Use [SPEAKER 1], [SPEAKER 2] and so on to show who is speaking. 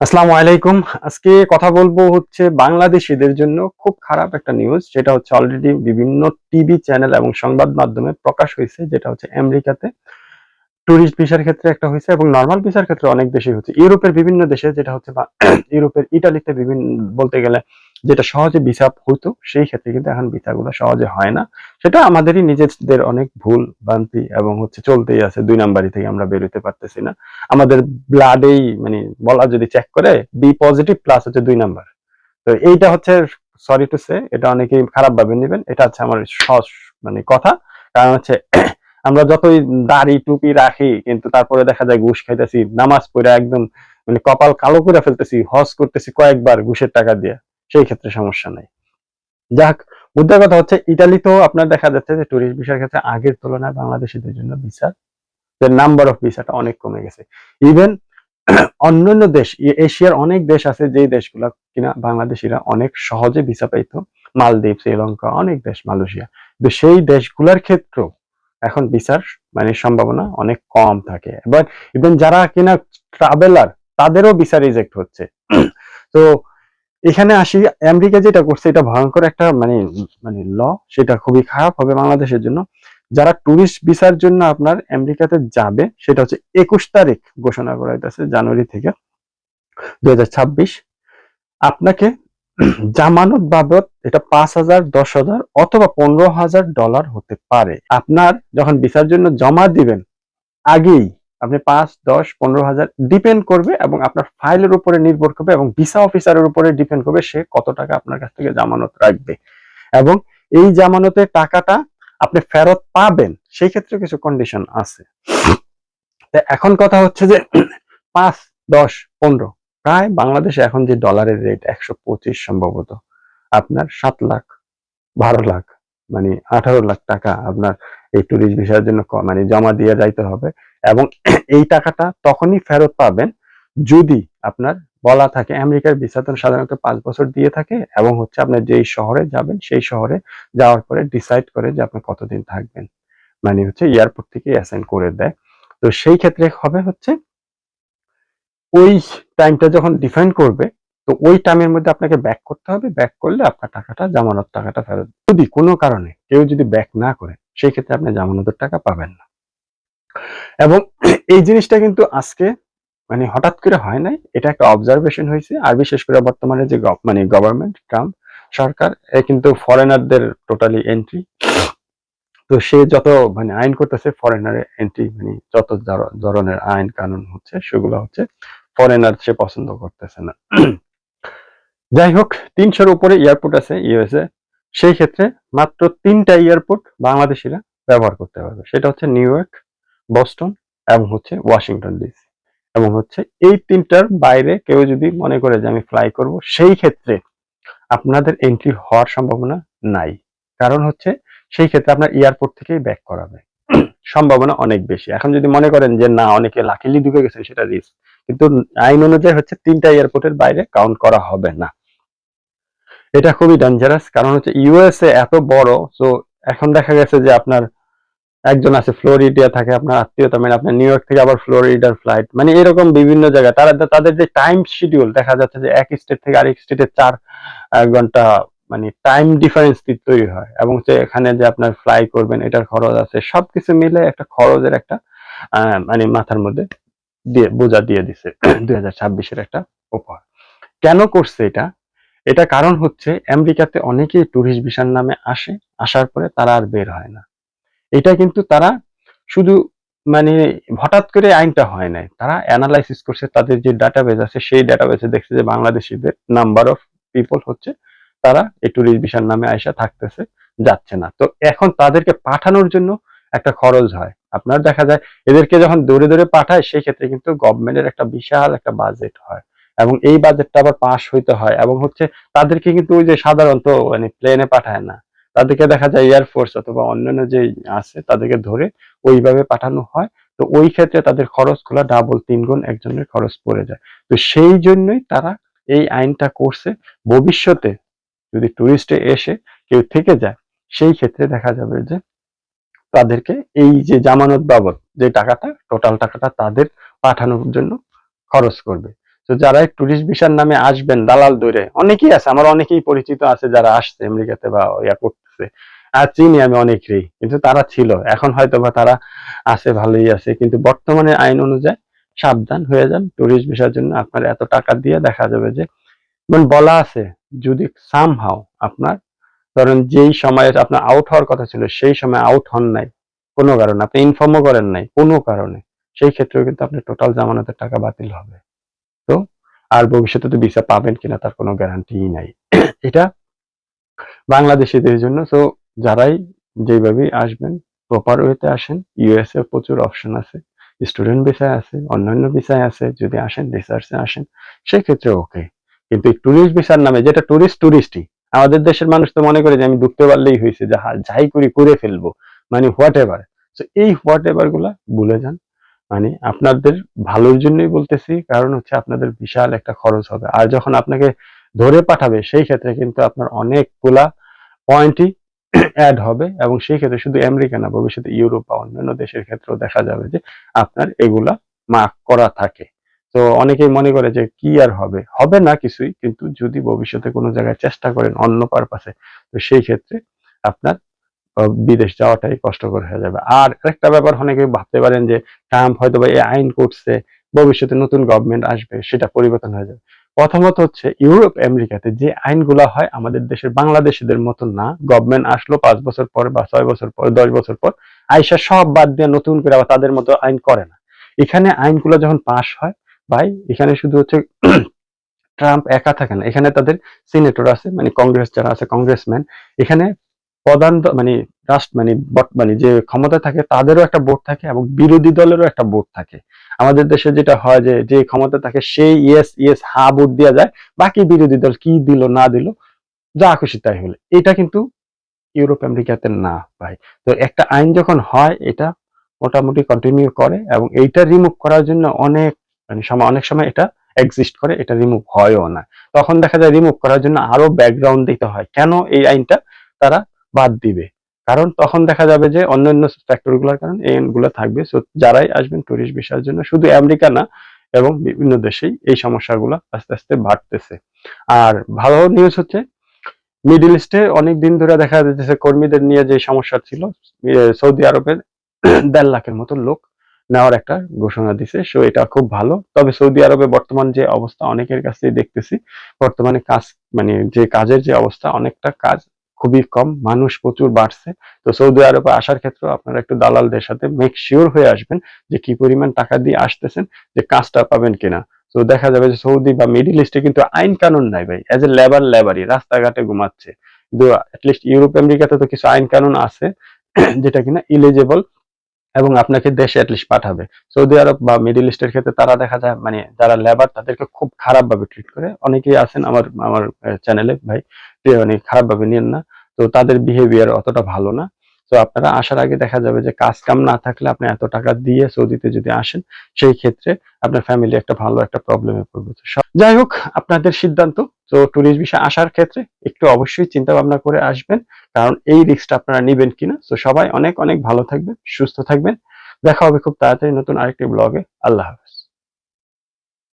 [SPEAKER 1] আসসালামু আলাইকুম। আজকে কথা বলব হচ্ছে বাংলাদেশিদের জন্য খুব খারাপ একটা নিউজ যেটা হচ্ছে অলরেডি বিভিন্ন টিভি চ্যানেল এবং সংবাদ মাধ্যমে প্রকাশ হয়েছে, যেটা হচ্ছে আমেরিকাতে ট্যুরিস্ট ভিসার ক্ষেত্রে একটা হয়েছে এবং নর্মাল ভিসার ক্ষেত্রে অনেক বেশি হচ্ছে। ইউরোপের বিভিন্ন দেশে, যেটা হচ্ছে ইউরোপের ইটালিতে বিভিন্ন বলতে গেলে যেটা সহজে ভিসা হতো, সেই ক্ষেত্রে কিন্তু এখন ভিসাগুলো সহজে হয় না। সেটা আমাদেরই নিজেদের অনেক ভুল, ভ্রান্তি এবং হচ্ছে চলতেই আছে, দুই নাম্বারই থেকে আমরা বেরোতে পারতেছি না। আমাদের ব্লাডেই মানে বলা যদি চেক করে বি পজিটিভ প্লাস হচ্ছে দুই নাম্বার। তো এইটা হচ্ছে সরি টু সে এটা অনেকেই খারাপ ভাবে নেবেন, এটা হচ্ছে আমার সহজ মানে কথা। কারণ হচ্ছে আমরা যতই দাড়ি টুপি রাখি, কিন্তু তারপরে দেখা যায় ঘুষ খাইতেছি, নামাজ পড়ে একদম মানে কপাল কালো করে ফেলতেছি, হজ করতেছি কয়েকবার ঘুষের টাকা দিয়ে। সেই ক্ষেত্রে সমস্যা নাই। যাক, মুদ্রার কথা হচ্ছে ইটালিতেও আপনার দেখা যাচ্ছে যে টুরিস্ট ভিসার ক্ষেত্রে আগের তুলনায় বাংলাদেশিদের জন্য ভিসা যে নাম্বার অফ ভিসাটা অনেক কমে গেছে। ইভেন অন্যান্য দেশ এশিয়ার অনেক দেশ আছে যেই দেশগুলো কিনা বাংলাদেশিরা অনেক সহজে ভিসা পাইতো। মালদ্বীপ, শ্রীলঙ্কা, অনেক দেশ, মালয়েশিয়া। কিন্তু সেই দেশগুলোর ক্ষেত্রেও এখন ভিসার মানে সম্ভাবনা অনেক কম থাকে। এবার ইভেন যারা কিনা ট্রাভেলার তাদেরও ভিসা রিজেক্ট হচ্ছে। তো এখানে আসি, আমেরিকা যেটা করছে, এটা ভয়ঙ্কর একটা মানে মানে ল সেটা খুবই খারাপ হবে বাংলাদেশের জন্য। যারা টুরিস্ট ভিসার জন্য আপনার আমেরিকাতে যাবে, সেটা হচ্ছে একুশ তারিখ ঘোষণা করা হইতেছে, জানুয়ারি থেকে। দু হাজার ছাব্বিশ। আপনাকে জামানত বাবদ এটা পাঁচ হাজার, দশ হাজার অথবা পনেরো হাজার ডলার হতে পারে। আপনার যখন ভিসার জন্য জমা দিবেন, আগেই আপনি পাঁচ, দশ, পনেরো হাজার ডিপেন্ড করবে এবং আপনার ফাইলের উপরে নির্ভর করবে এবং ভিসা অফিসারের উপরে ডিপেন্ড করবে সে কত টাকা আপনার কাছ থেকে জামানত রাখবে। এবং এই জামানতের টাকাটা আপনি ফেরত পাবেন, সেই ক্ষেত্রে কিছু কন্ডিশন আছে। এখন কথা হচ্ছে যে পাঁচ, দশ, পনেরো, প্রায় বাংলাদেশে এখন যে ডলারের রেট একশো পঁচিশ সম্ভবত, আপনার সাত লাখ, বারো লাখ মানে আঠারো লাখ টাকা আপনার এই ট্যুরিস্ট ভিসার জন্য মানে জমা দিয়ে যাইতে হবে। এবং এই টাকাটা তখনই ফেরত পাবেন যদি আপনার বলা থাকে, আমেরিকার ভিসা সাধারণত পাঁচ বছর দিয়ে থাকে এবং হচ্ছে আপনার যেই শহরে যাবেন, সেই শহরে যাওয়ার পরে ডিসাইড করে যে আপনি কতদিন থাকবেন। মানে হচ্ছে এয়ারপোর্ট থেকে অ্যাসাইন করে দেয়। তো সেই ক্ষেত্রে হবে হচ্ছে ওই টাইমটা যখন ডিফাইন করবে, তো ওই টাইমের মধ্যে আপনাকে ব্যাক করতে হবে। ব্যাক করলে আপনার টাকাটা, জামানত টাকাটা ফেরত যদি কোনো কারণে কেউ যদি ব্যাক না করে, সেই ক্ষেত্রে আপনি জামানতের টাকা পাবেন না। এবং এই জিনিসটা কিন্তু আজকে মানে হঠাৎ করে হয় নাই। এটা একটা অবজারভেশন হয়েছে। আর বিশেষ করে বর্তমানে যে মানে গভর্নমেন্ট ট্রাম্প সরকার, এ কিন্তু ফরেনারদের টোটালি এন্ট্রি তো সে যত মানে আইন করতেছে ফরেনারের এন্ট্রি মানে যত ধরনের আইন কানুন হচ্ছে, সেগুলো হচ্ছে ফরেনার সে পছন্দ করতেছে না। যাই হোক, তিনশোর উপরে এয়ারপোর্ট আছে ইউএসএ সেই ক্ষেত্রে মাত্র তিনটা এয়ারপোর্ট বাংলাদেশিরা ব্যবহার করতে পারবে। সেটা হচ্ছে নিউ ইয়র্ক বস্টন এবং হচ্ছে ওয়াশিংটন ডিসি। এবং হচ্ছে এই তিনটার বাইরে কেউ যদি মনে করে যে আমি ফ্লাই করব, সেই ক্ষেত্রে আপনাদের এন্ট্রি হওয়ার সম্ভাবনা নাই। কারণ হচ্ছে সেই ক্ষেত্রে আপনার এয়ারপোর্ট থেকেই ব্যাক করাবে। সম্ভাবনা অনেক বেশি। এখন যদি মনে করেন যে না, অনেকে লাকিলি ঢুকে গেছে, সেটা রিস্ক কিন্তু আইন অনুযায়ী হচ্ছে তিনটা এয়ারপোর্টের বাইরে কাউন্ট করা হবে না। এটা খুবই ডেঞ্জারাস কারণ হচ্ছে ইউএসএ এত বড় তো এখন দেখা গেছে যে আপনার একজন আছে ফ্লোরিডা থাকে, আপনার আত্মীয়তা মানে আপনার নিউ ইয়র্ক থেকে আবার ফ্লোরিডার ফ্লাইট মানে এরকম বিভিন্ন জায়গায়। তারা তাদের যে টাইম শিডিউল দেখা যাচ্ছে যে এক স্টেট থেকে আরেক স্টেটে চার ঘণ্টা মানে টাইম ডিফারেন্স তৈরি হয়। এবং যে এখানে যে আপনার ফ্লাই করবেন, এটার খরচ আছে। সবকিছু মিলে একটা খরচের একটা মানে মাথার মধ্যে দিয়ে, বোঝা দিয়ে দিছে দুই হাজার ছাব্বিশের একটা উপহার। কেন করছে এটা? এটা কারণ হচ্ছে আমেরিকাতে অনেকেই ট্যুরিস্ট ভিসার নামে আসে, আসার পরে তারা আর বের হয় না। এটা কিন্তু তারা শুধু মানে হঠাৎ করে আইনটা হয় নাই। তারা অ্যানালাইসিস করছে, তাদের যে ডাটাবেজ আছে, সেই ডাটাবেজে দেখছে যে বাংলাদেশিদের নাম্বার অফ পিপল হচ্ছে তারা এই ট্যুরিস্ট ভিসার নামে আয়সা থাকতেছে, যাচ্ছে না। তো এখন তাদেরকে পাঠানোর জন্য একটা খরচ হয়। আপনার দেখা যায়, এদেরকে যখন দৌড়ে দৌড়ে পাঠায় সেই ক্ষেত্রে কিন্তু গভর্নমেন্টের একটা বিশাল একটা বাজেট হয়। এবং এই বাজেটটা আবার পাস হইতে হয়। এবং হচ্ছে তাদেরকে কিন্তু ওই যে সাধারণত মানে প্লেনে পাঠায় না। তাদেরকে দেখা যায় এয়ারফোর্স অথবা অন্যান্য যে আছে তাদেরকে ধরে ওইভাবে পাঠানো হয়। তো ওই ক্ষেত্রে তাদের খরচগুলো ডাবল তিন গুণ একজনের খরচ পড়ে যায়। তো সেই জন্যই তারা এই আইনটা করছে। ভবিষ্যতে যদি টুরিস্টে এসে কেউ থেকে যায়, সেই ক্ষেত্রে দেখা যাবে যে তাদেরকে এই যে জামানত বাবদ যে টাকাটা টোটাল টাকাটা তাদের পাঠানোর জন্য খরচ করবে। তো যারা টুরিস্ট ভিসার নামে আসবেন দালাল দূরে, অনেকেই আছে, আমার অনেকেই পরিচিত আছে যারা আসছে আমেরিকাতে বা ইয়া করতেছে। আর চিনি আমি অনেকেই কিন্তু তারা ছিল, এখন হয়তো বা তারা আছে, ভালোই আছে, কিন্তু বর্তমানে আইন অনুযায়ী সাবধান হয়ে যান টুরিস্ট ভিসার জন্য, আপনার এত টাকা দিয়ে দেখা যাবে যে মানে বলা আছে, যদি সামহাও আপনার, ধরেন যেই সময়ে আপনার আউট হওয়ার কথা ছিল, সেই সময় আউট হন নাই, কোনো কারণে, আপনি ইনফর্মও করেন নাই, কোনো কারণে, সেই ক্ষেত্রেও কিন্তু আপনার টোটাল জামানতের টাকা বাতিল হবে। তো আর ভবিষ্যতে তো ভিসা পাবেন কিনা তার কোনো গ্যারান্টি নাই। এটা বাংলাদেশিদের জন্য। তো যারাই যেভাবেই আসবেন প্রপার ওয়েতে আসেন। ইউএসএ প্রচুর অপশন আছে। স্টুডেন্ট ভিসায় আছে, অন্যান্য ভিসায় আছে। যদি আসেন রিসার্চে আসেন সেই ক্ষেত্রে ওকে কিন্তু টুরিস্ট ভিসার নামে, যেটা টুরিস্ট টুরিস্টই আমাদের দেশের মানুষ তো মনে করে যে আমি ঢুকতে পারলেই হয়েছে যে যাই করি, করে ফেলব। মানে হোয়াট এভার তো এই হোয়াট এভারগুলা ভুলে যান। মানে আপনাদের ভালোর জন্যই বলতেছি, কারণ হচ্ছে আপনাদের বিশাল একটা খরচ হবে। আর যখন আপনাকে ধরে পাঠাবে, সেই ক্ষেত্রে কিন্তু আপনার অনেকগুলা পয়েন্টই অ্যাড হবে এবং সেই ক্ষেত্রে শুধু আমেরিকা না, ভবিষ্যতে ইউরোপ বা অন্যান্য দেশের ক্ষেত্রেও দেখা যাবে যে আপনার এগুলা মার্ক করা থাকে। তো অনেকেই মনে করে যে কি আর হবে? হবে না কিছুই, কিন্তু যদি ভবিষ্যতে কোনো জায়গায় চেষ্টা করেন অন্য পারপাসে তো সেই ক্ষেত্রে আপনার বিদেশ যাওয়াটাই কষ্টকর হয়ে যাবে। আর একটা ব্যাপার, অনেকে ভাবতে পারেন যে ট্রাম্প হয়তো বা এই আইন করছে, ভবিষ্যতে নতুন গভর্নমেন্ট আসবে, সেটা পরিবর্তন হয়ে যাবে। প্রথমত হচ্ছে, ইউরোপ, আমেরিকাতে যে আইনগুলো হয়, আমাদের দেশের বাংলাদেশিদের মতো না। গভর্নমেন্ট আসলো পাঁচ বছর পর বা ছয় বছর পর, দশ বছর পর, আইসা সব বাদ দিয়ে নতুন করে আবার তাদের মতো আইন করে না। এখানে আইনগুলো যখন পাশ হয়, ভাই, এখানে শুধু হচ্ছে ট্রাম্প একা থাকে না। এখানে তাদের সিনেটর আছে মানে কংগ্রেস যারা আছে, কংগ্রেসম্যান, এখানে প্রধান মানে রাষ্ট্র মানে মানে যে ক্ষমতা থাকে তাদেরও একটা বোর্ড থাকে এবং বিরোধী দলেরও একটা বোর্ড থাকে। আমাদের দেশে যেটা হয় যে যে ক্ষমতা থাকে সেই ইয়েস ইয়েস হা ভোট দেওয়া যায়, বাকি বিরোধী দল কি দিল, না দিল, যা খুশি তাই হলে। এটা কিন্তু ইউরোপ, আমেরিকাতে না ভাই। তো একটা আইন যখন হয়, এটা মোটামুটি কন্টিনিউ করে এবং এইটা রিমুভ করার জন্য অনেক মানে সময়, অনেক সময় এটা এক্সিস্ট করে, এটা রিমুভ হয়ও না। তখন দেখা যায় রিমুভ করার জন্য আরও ব্যাকগ্রাউন্ড দিতে হয়। কেন এই আইনটা? তারা বাদ দিবে। কারণ তখন দেখা যাবে যে অন্যান্য ফ্যাক্টরগুলোর কারণে এই আইনগুলো থাকবে। সো যারাই আসবেন টুরিস্ট ভিসার জন্য, শুধু আমেরিকা না, এবং বিভিন্ন দেশেই এই সমস্যাগুলো আস্তে আস্তে বাড়তেছে। আর ভালো নিউজ হচ্ছে মিডল ইস্টে অনেক দিন ধরে দেখা যাচ্ছে কর্মীদের নিয়ে যে সমস্যা ছিল সৌদি আরবের দেড় লাখের মতো লোক নেওয়ার একটা ঘোষণা দিছে। সো এটা খুব ভালো। তবে সৌদি আরবে বর্তমান যে অবস্থা, অনেকের কাছে দেখতেছি, বর্তমানে কাজ মানে যে কাজের যে অবস্থা, অনেকটা কাজ খুবই কম, মানুষ প্রচুর বাড়ছে। তো সৌদি আরবে আসার ক্ষেত্রে আপনারা একটু দালালদের সাথে মেক শিওর হয়ে আসবেন যে কি পরিমাণ টাকা দিয়ে আসতেছেন, যে কাজটা পাবেন কিনা। তো দেখা যাবে যে সৌদি বা মিডিল ইস্টে কিন্তু আইন কানুন নাই ভাই এজ এ লেবার লেবারই রাস্তাঘাটে ঘুমাচ্ছে। কিন্তু অ্যাটলিস্ট ইউরোপ, আমেরিকাতে তো কিছু আইন কানুন আছে, যেটা কিনা ইলিজেবল এবং আপনাকে দেশে অ্যাটলিস্ট পাঠাবে। সৌদি আরব বা মিডিল ইস্টের ক্ষেত্রে তারা দেখা যায় মানে যারা লেবার তাদেরকে খুব খারাপ ভাবে ট্রিট করে। অনেকেই আছেন আমার আমার চ্যানেলে ভাই মানে অনেক খারাপ ভাবে নিয়েন না। তো তাদের বিহেভিয়ার অতটা ভালো না। তো আপনারা আসার আগে দেখা যাবে যে কাজ কাম না থাকলে আপনি এত টাকা দিয়ে সৌদিতে যদি আসেন, সেই ক্ষেত্রে আপনার ফ্যামিলি একটা ভালো একটা প্রবলেমে পড়বে। তো যাই হোক, আপনাদের সিদ্ধান্ত। তো ট্যুরিস্ট বিষয়ে আসার ক্ষেত্রে একটু অবশ্যই চিন্তা ভাবনা করে আসবেন, কারণ এই রিস্কটা আপনারা নেবেন কিনা। তো সবাই অনেক অনেক ভালো থাকবেন, সুস্থ থাকবেন। দেখা হবে খুব তাড়াতাড়ি নতুন আরেকটি ব্লগে আল্লাহ হাফেজ।